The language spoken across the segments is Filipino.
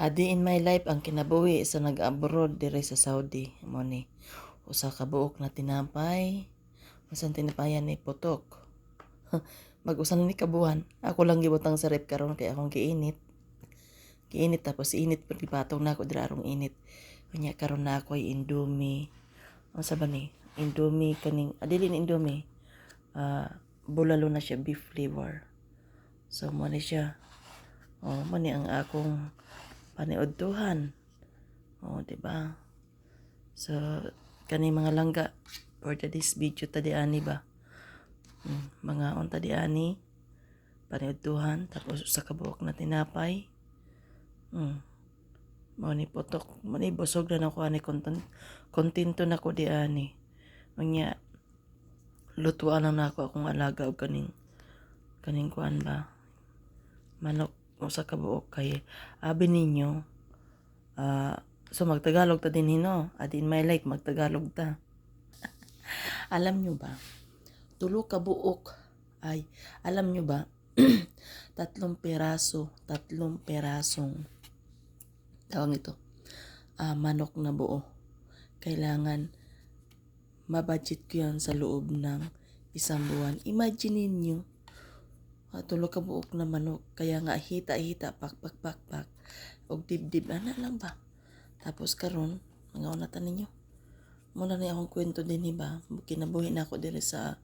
Adi in my life ang kinabuhi sa nag-abroad dire sa Saudi. Mo ni usa ka buok na tinapay usan tinapayan ni putok. Mag-usan ni kabuhan. Ako lang gibutang sa rep karon kay akong giinit. Giinit tapos init pag patong na ako dira arong init. Kanya karon na ako ay indomie. Unsa ba ni indomie kaning adili ni indomie. Ah bulalo na siya beef flavor. So mo ni siya. Oh mo ni ang akong paniudtuhan. Oh, di ba? So, kani mga langga for today's video tadi ani ba? Hmm, mga on tadi ani paniudtuhan tapos sa kabuok na tinapay. Hmm. Mao ni putok, mo ni busog na nako ani konten kontento na ko di ani. Unya lutuan na nako akong alaga og kaning kaning kuan ba? Manok usa ka buok kay abi ninyo ah so magtagalog ta din hino at in my life magtagalog ta. Alam nyo ba tulo ka buok ay alam nyo ba tatlong peraso tatlong perasong tawag ito ah, manok na buo. Kailangan mabudget ko yan sa loob ng isang buwan. Imagine ninyo Ah, tulo ka buok na manok. Kaya nga hita-hita, pak pak pak pak. Og dibdib ana lang ba. Tapos karon, mga unatan ninyo. Muna ni akong kwento din ba. Kinabuhi na ako dire sa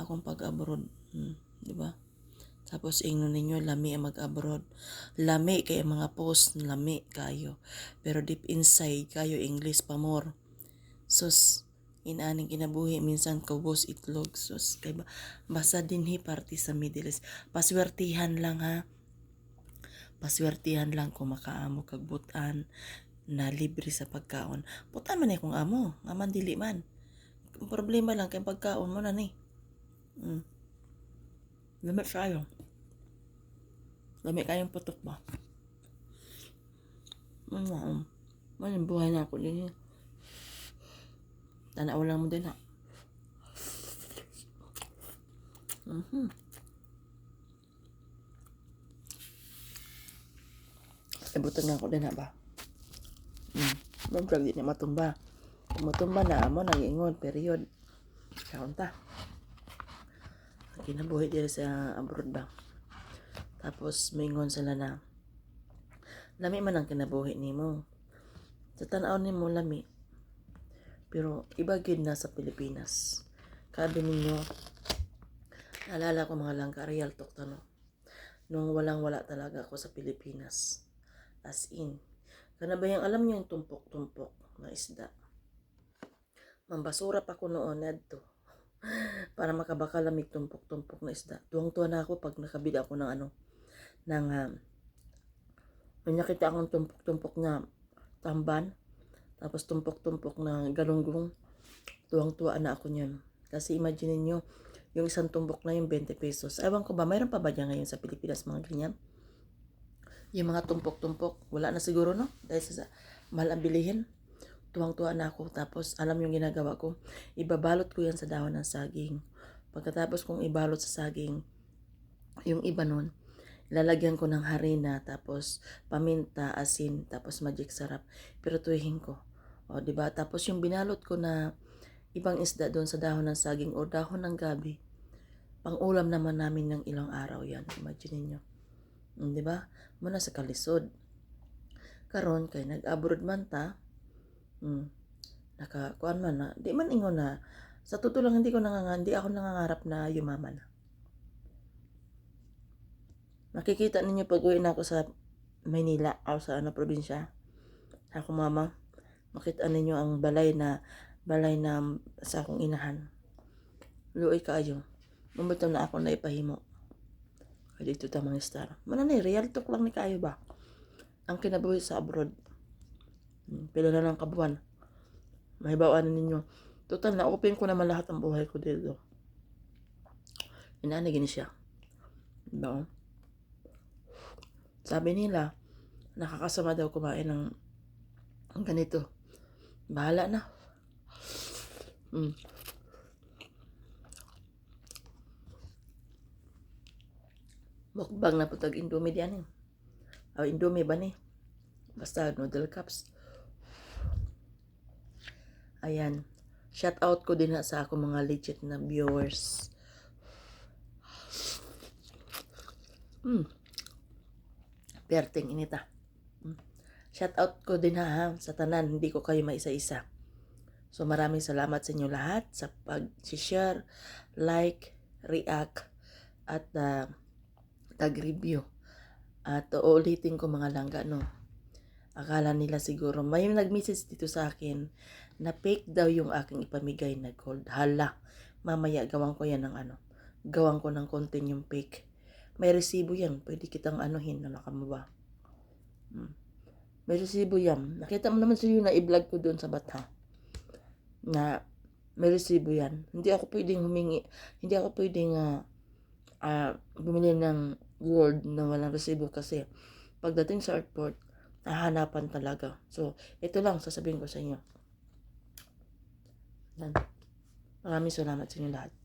akong pag-abroad. Hmm, di ba? Tapos ingno ninyo lami ang mag-abroad. Lami kay mga post lami kayo. Pero deep inside kayo English pa more. Sus, inaning kinabuhi minsan kubos itlog sus kay ba basa din hi party sa Middle East. Paswertihan lang ha. Paswertihan lang kung makaamo kag butan na libre sa pagkaon. Butan man ni kung amo nga man dili man. Problema lang kay pagkaon mo na ni. Mm. lamit kayo. Lamit kayong putok ba? Ano man buhay na ako din Tanaw lang mo din ha. Mhm. Ibutan na ako din ha ba? Hmm. Mablag di na matumba. Matumba na amo nangingon period. Kaunta. Kinabuhi diri sa abroad ba? Tapos mingon sila na lami man ang kinabuhi nimo. Sa tanaw nimo lami. Pero iba gid na sa Pilipinas. Kabi ninyo, naalala ko mga langka, real talk to no. Nung walang-wala talaga ako sa Pilipinas. As in. Kana ba yung alam niyo yung tumpok-tumpok na isda? Mambasura pa ko noon nadto. Para makabakal lamig tumpok-tumpok na isda. Tuwang-tuwa na ako pag nakabili ako ng ano, ng, um, may nakita akong tumpok-tumpok na tamban, tapos tumpok-tumpok na galunggong. Tuwang-tuwa na ako niyan. Kasi imagine niyo yung isang tumpok na yung 20 pesos. Ewan ko ba, mayroon pa ba dyan ngayon sa Pilipinas mga ganyan? Yung mga tumpok-tumpok, wala na siguro no? Dahil sa mahal bilihin. Tuwang-tuwa na ako. Tapos alam yung ginagawa ko, ibabalot ko yan sa dahon ng saging. Pagkatapos kong ibalot sa saging, yung iba nun, ilalagyan ko ng harina, tapos paminta, asin, tapos magic sarap. Pero tuwihin ko. O, ba? Tapos yung binalot ko na ibang isda doon sa dahon ng saging o dahon ng gabi, pang-ulam naman namin ng ilang araw yan. Imagine niyo. Mm, di ba? Muna sa kalisod. Karon kay nag-abroad man ta, mm, naka, kuan man na, di man ingon na, sa totoo lang hindi ko nangangan, hindi ako nangangarap na yumaman. Makikita ninyo pag uwi na ako sa Maynila o sa ano probinsya. Ako mama, makita ninyo ang balay na balay na sa akong inahan. Luoy kaayo. Mumutong na ako na ipahimo. Kaya dito ta mga star. Mana ni real talk lang ni kayo ba? Ang kinabuhi sa abroad. Hmm, Pila na lang kabuan. Mahibawaan ninyo. Total na open ko naman lahat ang buhay ko dito. Inaanay gini siya. Diba? Sabi nila, nakakasama daw kumain ng ganito. Bahala na. Mm. Mukbang na putag Indomie diyan eh. Oh, Indomie ba ni? Basta noodle cups. Ayan. Shout out ko din ha sa ako mga legit na viewers. Mm. Perting inita. Mm. Shout out ko din ha, sa tanan, hindi ko kayo maisa-isa. So maraming salamat sa inyo lahat sa pag-share, like, react, at uh, tag-review. At uulitin ko mga langga, no. Akala nila siguro, may nag-message dito sa akin na fake daw yung aking ipamigay na gold. Hala, mamaya gawan ko yan ng ano. Gawan ko ng content yung fake. May resibo yan. Pwede kitang anuhin. Ano ka mo? Hmm. May resibo yan. Nakita mo naman sa'yo na i-vlog ko doon sa bata. Na may resibo yan. Hindi ako pwedeng humingi. Hindi ako pwedeng uh, uh, bumili ng gold na walang resibo kasi pagdating sa airport, nahanapan talaga. So, ito lang sasabihin ko sa inyo. Yan. Maraming salamat sa inyo lahat.